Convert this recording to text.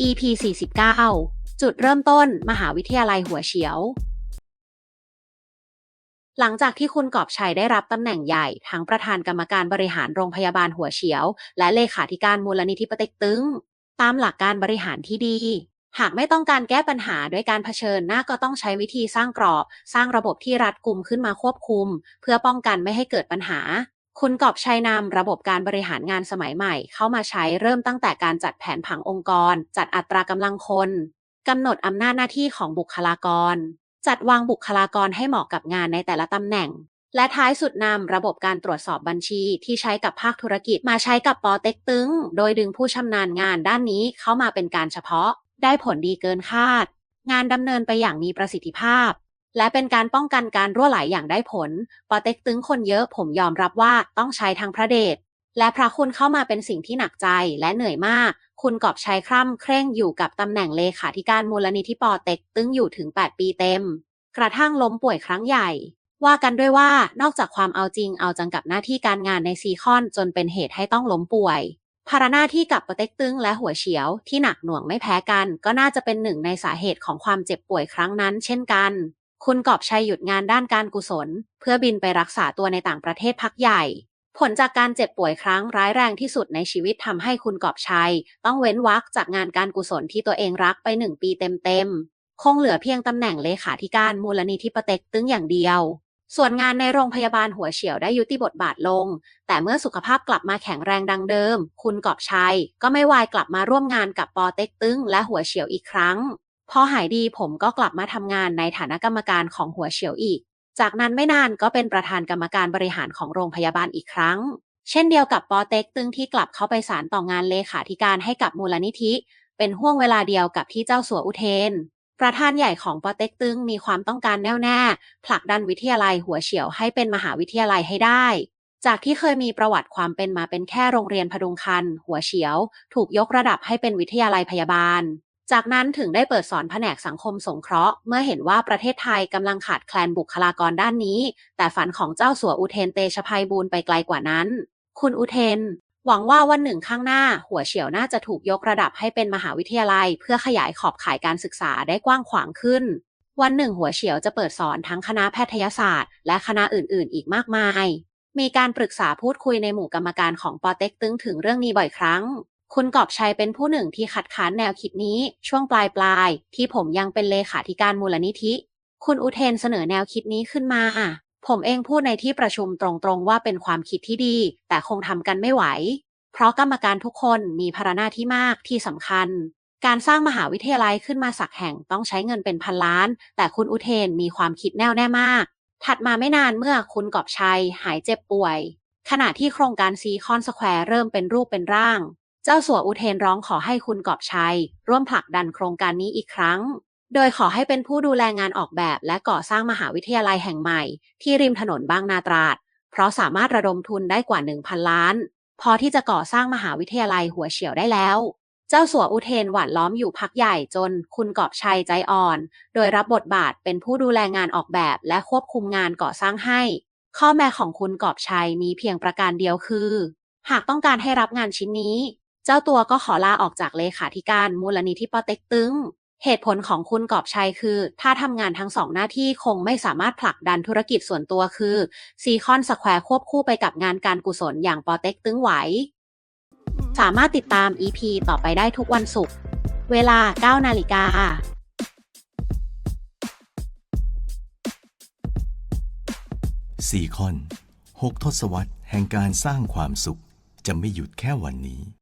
EP 49 จุดเริ่มต้นมหาวิทยาลัยหัวเฉียว หลังจากที่คุณกอบชัยได้รับตำแหน่งใหญ่ทั้งประธานกรรมการบริหารโรงพยาบาลหัวเฉียว และเลขาธิการมูลนิธิปเต็กตึง ตามหลักการบริหารที่ดี หากไม่ต้องการแก้ปัญหาด้วยการเผชิญหน้าก็ต้องใช้วิธีสร้างกรอบ สร้างระบบที่รัดกุมขึ้นมาควบคุม เพื่อป้องกันไม่ให้เกิดปัญหา คุณกอบชัยนำระบบการบริหารงานสมัยใหม่ เข้ามาใช้เริ่มตั้งแต่การจัดแผนผังองค์กร จัดอัตรากำลังคนกำหนดอำนาจหน้าที่ของบุคลากร จัดวางบุคลากรให้เหมาะกับงานในแต่ละตำแหน่ง และท้ายสุดนำระบบการตรวจสอบบัญชีที่ใช้กับภาคธุรกิจมาใช้กับปอเต็กตึง โดยดึงผู้ชำนาญงานด้านนี้เข้ามาเป็นการเฉพาะ ได้ผลดีเกินคาด งานดำเนินไปอย่างมีประสิทธิภาพ และเป็นการป้องกันการรั่วไหลอย่างได้ผล ปอเต็กตึงคนเยอะผมยอมรับว่าต้องใช้ทั้งพระเดชและพระคุณเข้ามาเป็นสิ่งที่หนักใจและเหนื่อยมาก คุณกอบชัยคร่ำเคร่งอยู่กับตำแหน่งเลขาธิการมูลนิธิปอเต็กตึงอยู่ถึง 8 ปีเต็ม กระทั่งล้มป่วยครั้งใหญ่ ว่ากันด้วยว่านอกจากความเอาจริงเอาจังกับหน้าที่การงานในซีคอนจนเป็นเหตุให้ต้องล้มป่วยภาระหน้าที่กับปะเต็กตึงและหัวเฉียวที่หนักหน่วงไม่แพ้กัน ก็น่าจะเป็นหนึ่งในสาเหตุของความเจ็บป่วยครั้งนั้น เช่นกัน คุณกอบชัยหยุดงานด้านการกุศล เพื่อบินไปรักษาตัวในต่างประเทศพักใหญ่ ผลจากการเจ็บป่วยครั้งร้ายแรงที่สุดในชีวิตทำให้คุณกอบชัย ต้องเว้นวรรคจากงานการกุศลที่ตัวเองรักไปหนึ่งปีเต็มๆ คงเหลือเพียงตำแหน่งเลขาธิการมูลนิธิปเต็กตึงอย่างเดียว ส่วนงานในโรงพยาบาลหัวเฉียวได้ยุติบทบาทลง แต่เมื่อสุขภาพกลับมาแข็งแรงดังเดิม คุณกอบชัย ก็ไม่วายกลับมาร่วมงานกับปอเต็กตึงและหัวเฉียวอีกครั้ง พอหายดีผมก็กลับมาทำงานในฐานะกรรมการของหัวเฉียวอีก จากนั้นไม่นานก็เป็นประธานกรรมการบริหารของโรงพยาบาลอีกครั้ง เช่นเดียวกับปอเต็กตึงที่กลับเข้าไปสารต่องานเลขาธิการให้กับมูลนิธิ เป็นห่วงเวลาเดียวกับที่เจ้าสัวอุเทน ประธานใหญ่ของปอเต็กตึงมีความต้องการแน่วแน่ผลักดันวิทยาลัยหัวเฉียวให้เป็นมหาวิทยาลัยให้ได้จากที่เคยมีประวัติความเป็นมาเป็นแค่โรงเรียนพดุงคัน หัวเฉียว ถูกยกระดับให้เป็นวิทยาลัยพยาบาล จากนั้นถึงได้เปิดสอนแผนกสังคมสงเคราะห์ เมื่อเห็นว่าประเทศไทยกำลังขาดแคลนบุคลากรด้านนี้ แต่ฝันของเจ้าสัวอุเทนเตชภัยบูลย์ไปไกลกว่านั้น คุณอุเทน หวังว่าวันหนึ่งข้างหน้า หัวเฉียวน่าจะถูกยกระดับให้เป็นมหาวิทยาลัย เพื่อขยายขอบข่ายการศึกษาได้กว้างขวางขึ้น วันหนึ่งหัวเฉียวจะเปิดสอนทั้งคณะแพทยศาสตร์ และคณะอื่น ๆ อีกมากมาย มีการปรึกษาพูดคุยในหมู่กรรมการของปอเต็กตึงถึงเรื่องนี้บ่อยครั้ง คุณกอบชัยเป็นผู้หนึ่งที่ขัดขานแนวคิดนี้ช่วงปลายปลายๆที่ผมยังเป็นเลขาธิการมูลนิธิ คุณอุเทนเสนอแนวคิดนี้ขึ้นมาผมเองพูดในที่ประชุมตรงๆว่าเป็นความคิดที่ดี แต่คงทำกันไม่ไหว เพราะกรรมการทุกคนมีภาระหน้าที่มากที่สำคัญ การสร้างมหาวิทยาลัยขึ้นมาสักแห่งต้องใช้เงินเป็นพันล้าน แต่คุณอุเทนมีความคิดแน่วแน่มาก ถัดมาไม่นานเมื่อคุณกอบชัยหายเจ็บป่วย ขณะที่โครงการซีคอนสแควร์เริ่มเป็นรูปเป็นร่าง เจ้าสัวอุเทนร้องขอให้คุณกอบชัย ร่วมผลักดันโครงการนี้อีกครั้ง โดยขอให้เป็นผู้ดูแลงานออกแบบและก่อสร้างมหาวิทยาลัยแห่งใหม่ ที่ริมถนนบางนาตราด เพราะสามารถระดมทุนได้กว่า 1,000 ล้าน พอที่จะก่อสร้างมหาวิทยาลัยหัวเฉียวได้แล้ว เจ้าสัวอุเทนหวานล้อมอยู่พักใหญ่จนคุณกอบชัยใจอ่อน โดยรับบทบาทเป็นผู้ดูแลงานออกแบบและควบคุมงานก่อสร้างให้ ข้อแม้ของคุณกอบชัยมีเพียงประการเดียวคือหากต้องการให้รับงานชิ้นนี้ เจ้าตัวก็ขอลาออกจากเลขาธิการมูลนิธิปอเต็กตึงเหตุผลของคุณกอบชัยคือ ถ้าทำงานทั้งสองหน้าที่คงไม่สามารถผลักดันธุรกิจส่วนตัวคือซีคอนสแควร์ควบคู่ไปกับงานการกุศลอย่างปอเต็กตึงไหว สามารถติดตาม EP ต่อไปได้ทุกวันศุกร์เวลา 9 นาฬิกาซีคอน 6 ทศวรรษแห่งการสร้างความสุขจะไม่หยุดแค่วันนี้